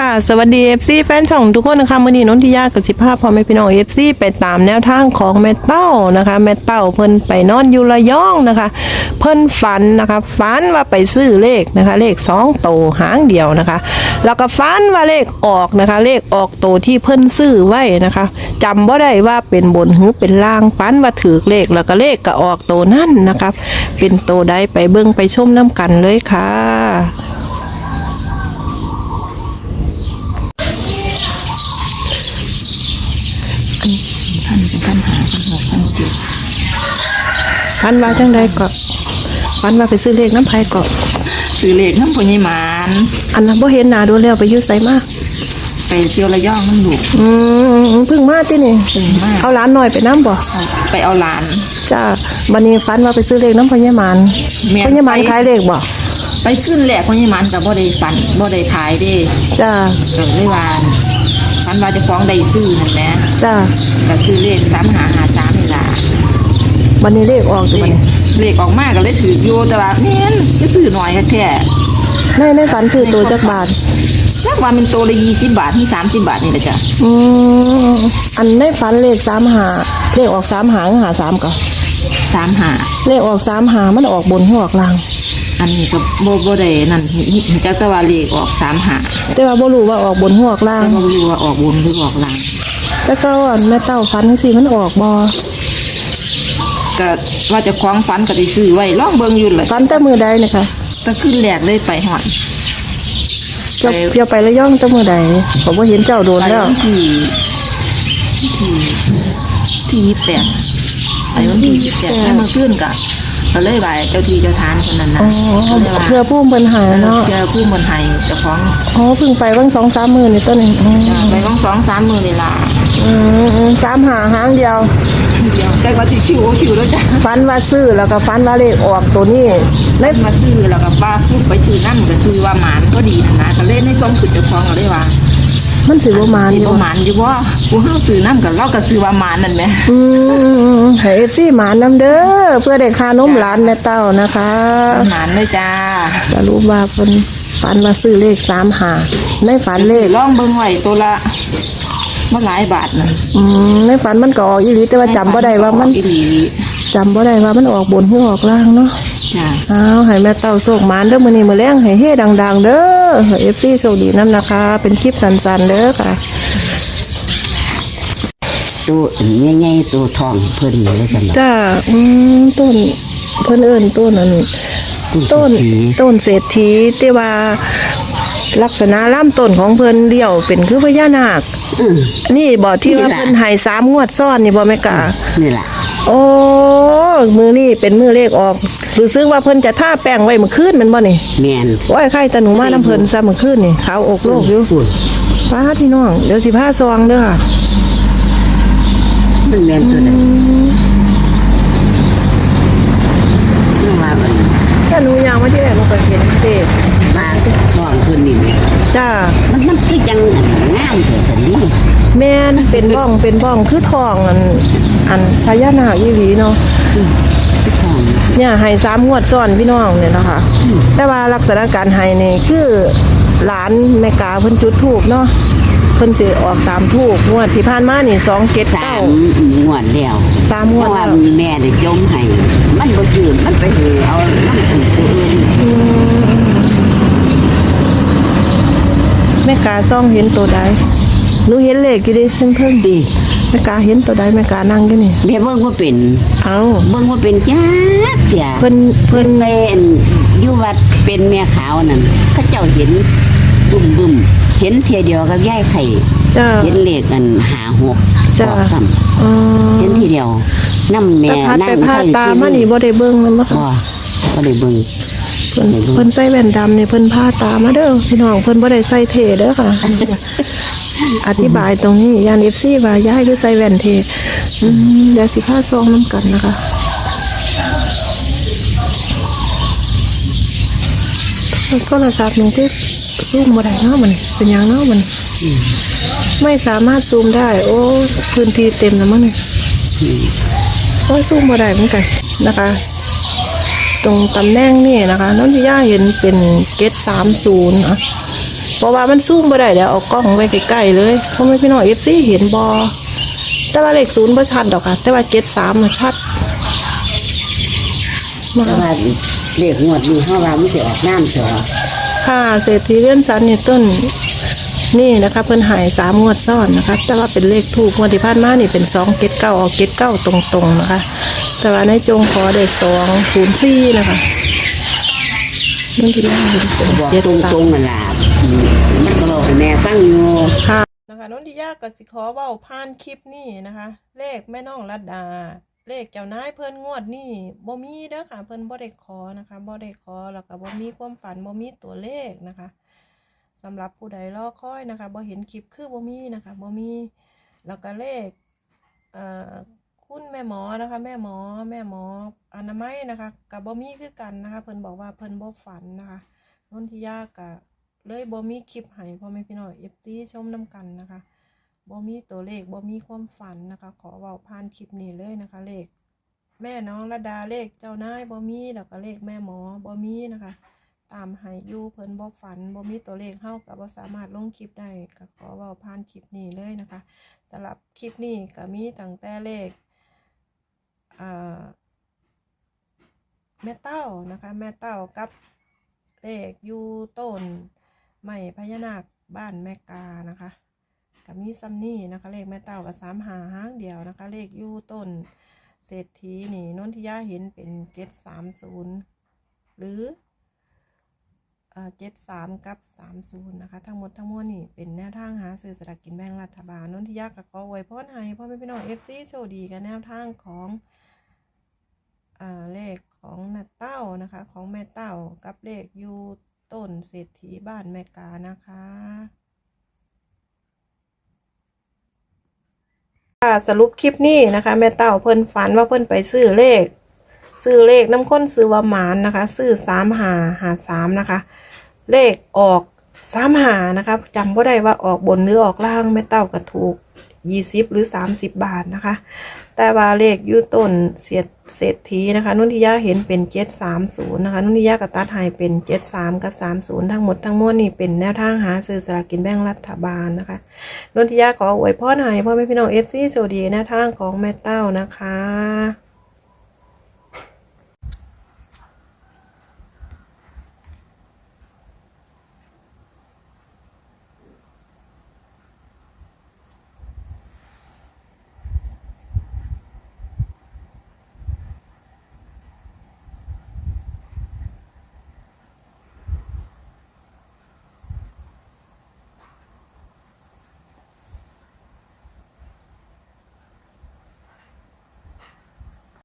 ค่ะ สวัสดี FC แฟนช่องทุกคนนะคะมื่อนี้นนทิยากับสิภาพพ่อแม่พี่น้อง FC ไปตามแนวทางของแม่เต้านะคะแม่เต้าเพิ่นไปนอนอยู่ระยองนะคะ เพิ่นฝันนะคะฝันว่าไปซื้อเลขนะคะ เลขสองโตหางเดียวนะคะ แล้วก็ฝันว่าเลขออกนะคะ เลขออกโตที่เพิ่นซื้อไว้นะคะจำบ่ได้ว่าเป็นบนหือเป็นล่างฝันว่าถือเลขแล้วก็เลขก็ออกโตนั่นนะคะเป็นโตวใดไปเบิ่งไปชมน้ำกันเลยค่ะ พันเป็นพันหาพันหกพันเจ็ด ฟันว่าจังใดก็ฟันว่าไปซื้อเลขน้ำไผ่ก็ซื้อเลขน้ำปุญญมานอันนั้นบ่เห็นหน้าดูแล้วไปอยุ่ไสมาไปเที่ยวระยองนั่นลูกอืมเพิ่งมาที่นี่เพิ่งมาเอาหลานหน่อยไปน้ำบ่เอาไปเอาหลานจ้าบันนี้ฟันว่าไปซื้อเลขน้ำพญามานแม่นพญามานไปขายเลขบ่ไปขึ้นแหลกปุญญมานกับบ่ได้ฝันบ่ได้ขายเด้จ้าก็เลยว่าฝันว่าเจะฟ้าของได้ซื้อนั่นแหละจ้าก็ซื้อเลขสามหาหาสามนี่ล่ะ บันนี้เลขออกตัวเลบัดขนี้เลขออกมาก็เลยถืออยู่แต่ว่าแม่นจะซื้อหน่อยแค่ในในฝันซื้อตัวจักบาทจักว่ามันตัวละยี่สิบบาทที่สามสิบบาทนี่แหละจ้ะอืมอันในฝันเลขสามหาเลขออกสามหางหาสามก็สามหาเลขออกสามหามันออกบนหัวออกล่าง อันนี้ก็บ่บ่ได้นั่นจักแต่ว่าเลขออกสามหาแต่ว่าบ่รู้ว่าออกบนหัวออกล่างแต่บ่รู้ว่าออกบนหรือออกล่าง แต่ก็อันแม่เต้าฝันสิมันออกบ่ ก็ว่าเจะคล้าของฝันก็ได้ซื้อไว้ลองเบิ่งอยู่เลยฝันแต่มือใดเนี่ยค่ะก็ขึ้นแรกเลยไปหอดเจ้าเจ้าไประย่องแต่มือใดผมว่าเห็นเจ้าโดนไปแล้ววันที่ที่ที่ยี่สิบแปดไปวันที่ยี่สิบแปดแล้วมันขึ้นก็ก็เลยไหวเจ้าที่เจ้าทานคนนั้นนะอ๋อก็เลยว่าเพื่อผู้เพิ่นหายเนาะเพื่อผู้บนไทยเจ้าของอ๋อเพิ่งไปวันสองสามมือนี่ต้นนี่อืมไปต้องสองสามมือนี่ล่ะอืมอืมสามหาหางเดียว เดียวแต่ก็ที่ชิวชิวแล้วจ้ะฟันว่าซื้อแล้วก็ฟันว่าเลขออกตัวนี้ในได้มาซื้อแล้วก็ป้าพูดไปซื้อนั่นก็ซื้อว่าหมานก็ดีนะก็เล่นในความคิดเจ้าของก็เลยว่า มันสิบ่มาสินี่บ่หมานอยู่ว่ากูเฮาซื้อนั่นก็เราก็ซื้อว่าหมานนั่นแหมอืมให้ FC หมานนํเด้อเพื่อได้ค่านมหลานแม่เต้านะคะหมานเลยจ้าสรุปว่าเพิ่นฝันว่าซื้อเลขสามหาในฝันเลขลองเบิ่งไว้ตัวละ บ่หลายบาทนะอืมในฝันมันก็ออกอีหลีแต่ว่าจำบ่ได้ว่ามันอีหลีจำบ่ได้ว่ามันออกบนหรือออกล่างเนาะจ้าอ้าวให้แม่เต้าโชคหมานเด้อมื้อนี้มื้อแรงให้เฮ็ดัง ๆ เด้อให้ FC โชคดีนํนะคะ เป็นคลิปสั้นๆเด้อค่ะ ตัวใหญ่ๆตัวทองเพิ่นเลยสำหรับจ้าอืมต้นเพิ่นเอิ้นต้นอันต้นเศรษฐีต้นเศรษฐีแต่ว่า ลักษณะลำต้นของเพิ่นเลี้ยวเป็นคือพญานาค อืม นี่บ่ที่ว่านี่ล่ะ เพิ่นให้สามงวดซ้อนนี่บ่แม่กานี่ล่ะโอ้มือนี่เป็นมือเลขออกรู้สึกว่าเพิ่นจะท่าแป้งไว้เมื่อคืนแมันบ่นี่แม่นโอ้ยใครตะหนูมาน้ำเพิ่นซะเมื่อคืนนี่ขาวอกโลกอยู่พูดป้าพี่น้องเดี๋ยวสิพาซองเด้อค่ะมันแม่นตัวใดนึกว่ามันถ้าหนูยางมาที่แรกมันก็เห็นเด็กมา ทองเพิ่นนี่แหละจ้ามันมันคือจังงามเถอะสันนี่แม่นเป็นบ้องเป็นบ้องคือทองอันอันพญานาคอีหลีเนาะคือทองเนี่ยให้สามงวดซ้อนพี่น้องเนี่ยนะคะแต่ว่าลักษณะการให้นี่คือหลานแม่กาเพิ่นจุดถูกเนาะเพิ่นสิออกตามถูกงวดที่ผ่านมานี่สองเกตสาเก้า มงวดแล้วสามงวดเพราะว่าแล้วแม่ได้จมให้มันบ่ซื้อมันไปเหอเอาน้ำอื่นตัวอื่น แม่กาซ่องเห็นตัวใดหนูเห็นเลขกี่ดิเพิ่งเพิ่งดีแม่กาเห็นตัวใดแม่กานั่งอยู่นี่แม่เบิ่งว่าเป็น เอาเบิ่งว่าเป็นจ้าจ้าเพิ่นเพิ่เพิ่นนไปอั่นอยู่วัดเป็นแม่ขาวนั่นเขาเจ้าเห็นบึ้มบึ้มเห็นเทียเดียวกับยายไข่จ้าเห็นเลขอันหาหกจ้ะบอกซ้อ๋อำเห็นทีเดียวน้ำแม่แต่พัดนั่ไปงพาตามานี่บ่ได้เบิ่งมันบ่ก็ก็เลยเบิ่ง เพิ่นเพิ่นใส่แว่นดำเนี่ยเพิ่นพาตามาเด้อพี่น้องเพิ่นบ่ได้ใส่เทเด้อค่ะ อธิบายตรงนี้ยาน FC ว่าย้ายคือใส่แว่นเทอืมเดี๋ยวสิพาซองนํกันนะคะโทรศัพท์หนูที่ซูมบ่ได้เนาะมันเป็นหยังเนาะมัน ไม่สามารถซูมได้ โอ้พื้นที่เต็มแล้วมั้งเนี่ยโอ้ซูมบ่ได้เหมือนกันนะคะ ตรงตำแหน่งนี่นะคะน้องที่ย่าเห็นเป็นเกตสามศูนย์อะเพราะว่ามันซูมบ่ได้เดี๋ยวเอากล้องไว้ใกล้ๆเลยเพราะไม่พี่น้องเอฟซีเห็นบอแต่ว่าเลขศูนย์บ่ชัดดอกค่ะ แต่ว่าเจ็ดสามน่ะชัดมาแต่ว่าเลขงวดนี้เฮาว่ามันสิออกน้ำเถอะค่ะเศรษฐีเลื่อนสันนี่ต้นนี่นะคะเพิ่นใหายสามงวดซ้อนนะคะ แต่ว่าเป็นเลขถูกงวดที่ผ่านมานี่เป็นสองเจ็ดเก้าออกเจ็ดเก้าตรงๆนะคะ แต่ว่าในจงขอได้สองศูนย์สี่นะคะนั่นที่แรกเป็นบอกเจ็ดตสามรงๆนั่นล่ะอืมมันก็บอกให้แม่ฟังอยู่ค่ะ นะคะนนทิยาก็สิขอเว้าผ่านคลิปนี้นะคะ เลขแม่น้องรัดดา เลขเจ้านายเพิ่นงวดนี่บ่มีเด้อค่ะ เพิ่นบ่ได้ขอนะคะบ่ได้ขอแล้วก็บ่มีความฝันบ่มีตัวเลขนะคะสำหรับผู้ใดรอคอยนะคะบ่เห็นคลิปคือบ่มีนะคะบ่มีแล้วก็เลขเอ่อคุณแม่หมอนะคะ แม่หมอ แม่หมออนามัยนะคะก็บ่มีคือกันนะคะเพิ่นบอกว่าเพิ่นบ่ฝันนะคะนนทิยาก็เลยบ่มีคลิปให้พ่อแม่พี่น้อง FT ชมนํกันนะคะบ่มีตัวเลขบ่มีความฝันนะคะ ขอเว้าผ่านคลิปนี้เลยนะคะ เลข แม่น้องระดาเลขเจ้านายบ่มีแล้วก็เลขแม่หมอบ่มีนะคะ ตามให้อยู่เพิ่นบ่ฝันบ่มีตัวเลขเฮาก็บ่สามารถลงคลิปได้ก็ขอเว้าผ่านคลิปนี้เลยนะคะสำหรับคลิปนี้ก็มีตั้งแต่เลข แม่เต้านะคะ แม่เต้ากับเลขยูต้นไม้พญานาคบ้านแม่กานะคะกับมีซัมนี่นะคะ เลขแม่เต่ากับสามหาห้างเดียวนะคะ เลขยูต้นเศรษฐีนี่นนทิยาเห็นเป็นเจ็ดสามศูนย์หรือเจ็ดสามกับสามศูนย์นะคะ ทั้งหมดทั้งมวลนี่เป็นแนวทางหาซื้อสลากกินแบ่งรัฐบาลนนทิยากับขอไว้พรให้พ่อแม่พี่น้องเอฟซีโชคดีกันแนวทางของ เลขของนัดเต้านะคะ ของแม่เต้ากับเลขยูต้นเศรษฐีบ้านแม่กานะคะค่ะสรุปคลิปนี้นะคะ แม่เต่าเพิ่นฝันว่าเพิ่นไปซื้อเลข ซื้อเลขน้ำข้นซื้อว่าหมานนะคะ ซื้อสามหาหาสามนะคะ เลขออกสามหานะคะจำว่าได้ว่าออกบนหรือออกล่างแม่เต่าก็ถูกยี่สิบหรือสามสิบบาทนะคะ แต่ว่าเลขยูต้นเสียเศรษฐีนะคะ นุ่นทิยาเห็นเป็นเจ็ดสามศูนย์นะคะ นุ่นทิยากับตัดหายเป็นเจ็ดสามกับสามศูนย์ทั้งหมดทั้งมวลนี่เป็นแนวทางหาซื้อสลากกินแบ่งรัฐบาลนะคะนนทิยาขออวยพรให้พ่อแม่พี่น้องเอฟซีโซดีแนวทางของแม่เต้านะคะ